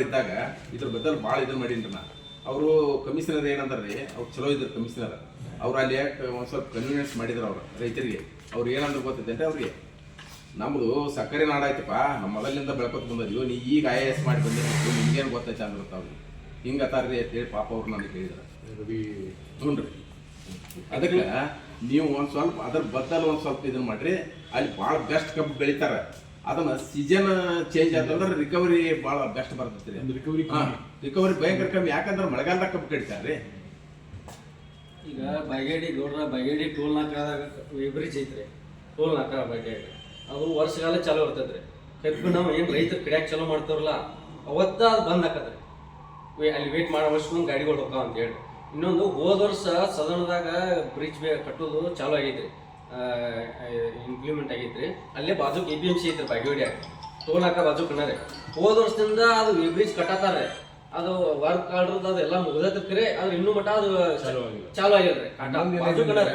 ಇದ್ದಾಗ ಇದ್ರ ಬದಲು ಭಾಳ ಇದು ಮಾಡೀನಿ ನಾ. ಅವರು ಕಮಿಷನರ್ ಏನಂದ್ರೆ ಅವ್ರು ಚಲೋ ಇದ್ರು ಕಮಿಷನರ್ ಅವ್ರು ಅಲ್ಲಿ ಒಂದು ಸ್ವಲ್ಪ ಕನ್ವೀನಿಯನ್ಸ್ ಮಾಡಿದ್ರು ಅವ್ರು ರೈತರಿಗೆ. ಅವ್ರು ಏನಂದ್ರೆ ಗೊತ್ತೈತೆ ಅಂತ ಅವ್ರಿಗೆ? ನಮ್ಮದು ಸಕ್ಕರೆ ನಾಡಾಯ್ತಪ್ಪ ನಮ್ಮ ಮೊದಲಿಂದ ಬೆಳ್ಕೊತ ಬಂದದ್ದು ನೀ ಈಗ ಐ ಎ ಎಸ್ ಮಾಡಿ ಬಂದಿರ್ಬೇಕು. ನಿಮ್ಗೇನು ಗೊತ್ತೈತೆ ಅಂದ್ರತ್ತ ಅವ್ರು. ಹಿಂಗೆ ಅಂತ ಅಂತೇಳಿ ಪಾಪ ಅವ್ರು ನನಗೆ ಹೇಳಿದ್ರು. ರವಿ. ಹ್ಞೂ ರೀ ಅದಕ್ಕೆ ನೀವು ಒಂದು ಸ್ವಲ್ಪ ಅದ್ರ ಬದಲು ಒಂದು ಸ್ವಲ್ಪ ಇದನ್ನು ಮಾಡ್ರಿ. ಅಲ್ಲಿ ಭಾಳ ಬೆಸ್ಟ್ ಕಬ್ಬು ಬೆಳಿತಾರೆ. ಅದನ್ನ ಸೀಸನ್ ಚೇಂಜ್ ಆತಂದ್ರೆ ರಿಕವರಿ ಭಾಳ ಬೆಸ್ಟ್ ಬರ್ತೈತಿ ಒಂದು ರಿಕವರಿ. ರಿಕವರಿ ಭಯಂಕರ ಕಮ್ಮಿ. ಯಾಕಂದ್ರೆ ಮಳೆಗಾಲದಾಗ ಕಬ್ಬು ಕಡಿತಾರೆ ರೀ. ಈಗ ಬೈಗೇಡಿ ಗೌಡ್ರ ಬೈಗೇಡಿ ಟೋಲ್ ನಾಕಾದಾಗ ಬ್ರಿಡ್ಜ್ ಐತ್ರಿ ಟೋಲ್ ನಾಕ ಬೈಗೇಡಿ. ಅದು ವರ್ಷಗಾಲ ಚಾಲೂ ಇರ್ತೈತ್ರಿ ಕಬ್ಬು ನಾವು ಏನು ರೈತರು ಕಡಿಯಾಕ ಚಾಲೂ ಮಾಡ್ತಾರಲ್ಲ ಅವತ್ತ ಅದು ಬಂದ್ ಹಾಕದ್ರಿ ವೇ- ಅಲ್ಲಿ ವೇಟ್ ಮಾಡೋ ವರ್ಷ ಗಾಡಿಗಳು ಹೋಗ್ತಾವ ಅಂತ ಹೇಳಿ. ಇನ್ನೊಂದು ಹೋದ ವರ್ಷ ಸದನದಾಗ ಬ್ರಿಡ್ಜ್ ಕಟ್ಟೋದು ಚಾಲೂ ಆಗೈತ್ರಿ ಇಂಪ್ಲಿಮೆಂಟ್ ಆಗೈತ್ರಿ ಅಲ್ಲೇ ಬಾಜು ಕೆ ಪಿ ಎಂ ಸಿ ಐತ್ರಿ ಬಾಜು ಕಣ್ಣಾರೆ. ಹೋದ ವರ್ಷದಿಂದ ಅದು ಬ್ರಿಡ್ಜ್ ಕಟ್ಟತಾರೆ. ಅದು ವರ್ಕ್ ಆರ್ಡ್ರದ್ದು ಅದೆಲ್ಲ ಮುಗ್ದೈತ್ರಿ ಆದ್ರೆ ಇನ್ನೂ ಮಟ್ಟ ಅದು ಚಾಲು ಆಗಿಲ್ಲ. ರೀ ಬಾಜು ಕಣ್ಣಾರೆ.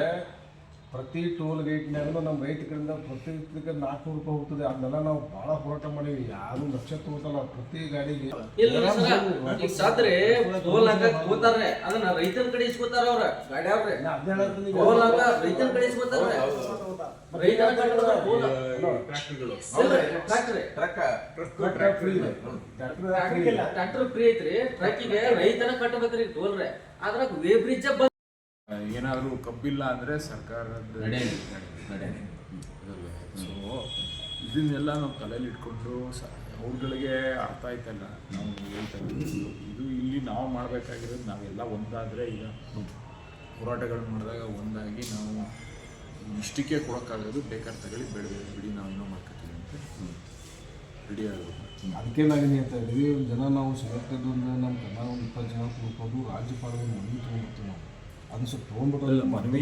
ಪ್ರತಿ ಟೋಲ್ ಗೇಟ್ನಾಗೂ ನಮ್ಮ ರೈತರಿಂದ ಪ್ರತಿ ಇದಕ್ಕೆ ನಾಲ್ಕುನೂರು ರೂಪಾಯಿ ಹೋಗ್ತದೆ. ಅದನ್ನೆಲ್ಲ ನಾವು ಭಾಳ ಹೋರಾಟ ಮಾಡೀವಿ. ಯಾರು ಲಕ್ಷ ತಗೋತಲ್ಲ ಪ್ರತಿ ಗಾಡಿಗೆ. ಈಗ ಟೋಲ್ ಅದನ್ನ ರೈತನ ಕಡೆ ಇಸ್ಕೊತಾರ ಅವ್ರ ಗಾಡಿ ಈಗ. ಟೋಲ್ ಕಡೆ ಇಸ್ಕೊತಾರ ರೈತನ ಕಡೆ toll ಟ್ರ್ಯಾಕ್ಟರ್ಗಳು. Tractor truck tractor. Free ಇದೆ. ಟ್ರ್ಯಾಕ್ಟರ್ ಐತ್ರಿ. ಟ್ರಕ್ಕಿಗೆ ರೈತನ ಕಟ್ಟಬೇಕ್ರಿ ಟೋಲ್ ರೇ. ಅದ್ರಾಗ ವೇ ಬ್ರಿಡ್ಜ್ ಬಂದ್ ಏನಾದರೂ ಕಬ್ಬಿಲ್ಲ ಅಂದರೆ ಸರ್ಕಾರದ. ಸೊ ಇದನ್ನೆಲ್ಲ ನಾವು ತಲೆಯಲ್ಲಿ ಇಟ್ಕೊಂಡು ಸ ಅವ್ರುಗಳಿಗೆ ಅರ್ಥ ಆಯ್ತಲ್ಲ ನಾವು ಹೇಳ್ತಾ ಇದು ಇಲ್ಲಿ ನಾವು ಮಾಡಬೇಕಾಗಿರೋದು ನಾವೆಲ್ಲ ಒಂದಾದರೆ ಈಗ ಹೋರಾಟಗಳು ಮಾಡಿದಾಗ ಒಂದಾಗಿ ನಾವು ಇಷ್ಟಕ್ಕೆ ಕೊಡೋಕ್ಕಾಗೋದು ಬೇಕಾದ್ರೆ ತಗೊಳ್ಳಿ ಬೆಳೆ ಬಿಡಿ ನಾವು ಏನೋ ಮಾಡ್ಕೊತೀವಿ ಅಂತ ರೆಡಿ ಆಗೋದು. ಅದಕ್ಕೆ ನಾವೇನು ಹೇಳ್ತಾ ಇದ್ದೀವಿ ಒಂದ್ ಜನ ನಾವು ಸೆಲೆಕ್ಟೆಡ್ ಅಂದರೆ ನಮ್ಮ ಕನ್ನಡ ಒಂದು ಇಪ್ಪತ್ತು ಜನ ಕೂತ್ಕೊಂಡು ರಾಜ್ಯಪಾಲರು ಮನವಿ ತೊಗೊಂಡ್ಬಿಡ್ತೀವಿ ನಾವು ಇಲ್ಲ, ತೊಗೊಂಡ್ಬಿಟ್ಟು ಮನವಿ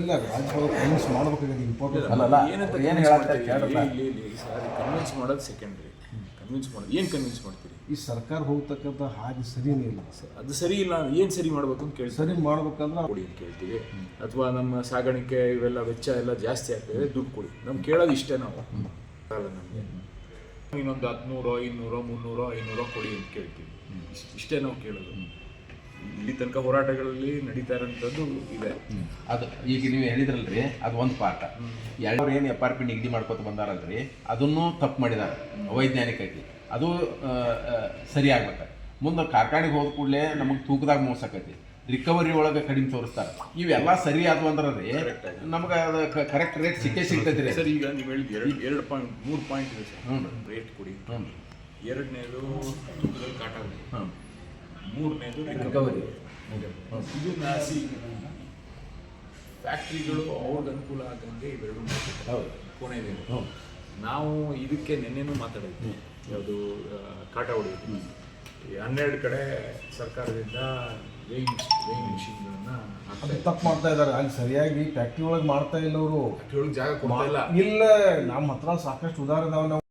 ಇಲ್ಲ ಕನ್ವಿನ್ಸ್ ಮಾಡ್ಬೇಕಾಗಿದೆ ಇಂಪಾರ್ಟೆಂಟ್ ಅಲ್ಲಲ್ಲ, ಏನಂತ? ಕೇಳಲ್ಲ. ಇಲ್ಲಿ ಸರ್ ಕನ್ವಿನ್ಸ್ ಮಾಡೋದು ಸೆಕೆಂಡ್ರಿ ಕನ್ವಿನ್ಸ್ ಮಾಡೋದು ಏನು ಕನ್ವಿನ್ಸ್ ಮಾಡ್ತೀರಿ? ಈ ಸರ್ಕಾರ ಹೋಗ್ತಕ್ಕಂಥ ಹಾಗೆ ಸರಿನೇ ಇಲ್ಲ ಅದು ಸರಿ ಇಲ್ಲ ಏನು ಸರಿ ಮಾಡಬೇಕು ಅಂತ ಕೇಳಿ ಸರಿ ಮಾಡ್ಬೇಕಂದ್ರೆ ಕೊಡಿ ಅಂತ ಕೇಳ್ತೀವಿ. ಅಥವಾ ನಮ್ಮ ಸಾಗಾಣಿಕೆ ಇವೆಲ್ಲ ವೆಚ್ಚ ಎಲ್ಲ ಜಾಸ್ತಿ ಆಗ್ತದೆ ದುಡ್ಡು ಕೊಡಿ. ನಮ್ಗೆ ಕೇಳೋದು ಇಷ್ಟೇ ನಾವು. ಅಲ್ಲ ನಮಗೆ. ಇನ್ನೊಂದು ಹದಿನೂರೋ ಇನ್ನೂರೋ ಮುನ್ನೂರೋ ಐನೂರೋ ಕೊಡಿ ಅಂತ ಕೇಳ್ತೀವಿ. ಇಷ್ಟೇ ನಾವು ಕೇಳೋದು. ಇಲ್ಲಿ ತನಕ ಹೋರಾಟಗಳಲ್ಲಿ ನಡೀತಾ ಇರೋಂಥದ್ದು ಇದೆ. ಅದು ಈಗ ನೀವು ಹೇಳಿದ್ರಲ್ರಿ ಅದು ಒಂದು ಪಾಠ. ಎರಡವ್ರು ಏನು ಎಫ್ ಆರ್ ಪಿ ನಿಗದಿ ಮಾಡ್ಕೊತ ಬಂದಾರಲ್ರಿ ಅದನ್ನು ತಪ್ಪು ಮಾಡಿದಾರೆ ಅವೈಜ್ಞಾನಿಕವಾಗಿ ಅದು ಸರಿ ಆಗ್ಬೇಕು ಮುಂದೆ ಕಾರ್ಖಾನೆಗೆ ಹೋದ ಕೂಡಲೇ ನಮಗೆ ತೂಕದಾಗ ಮೋಸ ಆಕೈತಿ ರಿಕವರಿ ಒಳಗೆ ಕಡಿಮೆ ತೋರಿಸ್ತಾರೆ. ಇವೆಲ್ಲ ಸರಿ ಆದ್ವು ಅಂದ್ರೆ ರೀ ನಮ್ಗೆ ಅದು ಕರೆಕ್ಟ್ ರೇಟ್ ಸಿಕ್ಕೇ ಸಿಗ್ತೈತಿ ರೀ. ಸರ್ ಈಗ ನೀವು ಹೇಳಿದ ಎರಡು ಎರಡು ಪಾಯಿಂಟ್ ಮೂರು ಪಾಯಿಂಟ್ ಇದೆ ಹ್ಞೂ ಸರ್ ರೇಟ್ ಕೊಡಿ. ಹ್ಞೂ ಎರಡನೇದು ತೂಕದಲ್ಲಿ ಕಾಟ ಹೊಡಿ. ಮೂರನೇದು ರಿಕವರಿ ಇದು ನಾಸಿ ಫ್ಯಾಕ್ಟ್ರಿಗಳು ಅವ್ರಿಗೆ ಅನುಕೂಲ ಆಗಂಗೆ ಇವೆರಡು ಹ್ಞೂ ನಾವು ಇದಕ್ಕೆ ನೆನ್ನೆನೂ ಮಾತಾಡಿದ್ವಿ. ಯಾವುದು ಕಾಟ ಹೊಡೆಯಿತು ಹನ್ನೆರಡು ಕಡೆ ಸರ್ಕಾರದಿಂದ ವೇಯಿಂಗ್ ವೇಯಿಂಗ್ ಮಿಷಿನ್ಗಳನ್ನ ಅದು. ತಪ್ಪು ಮಾಡ್ತಾ ಇದ್ದಾರೆ. ಅಲ್ಲಿ ಸರಿಯಾಗಿ ಫ್ಯಾಕ್ಟ್ರಿ ಒಳಗೆ ಮಾಡ್ತಾ ಇಲ್ಲ ಅವರು ಫ್ಯಾಕ್ಟ್ರಿ ಒಳಗೆ ಜಾಗ ಕೊಡ್ತಾ ಇಲ್ಲ. ಇಲ್ಲ ನಮ್ಮ ಹತ್ರ ಸಾಕಷ್ಟು ಉದಾಹರಣೆ ನಾವು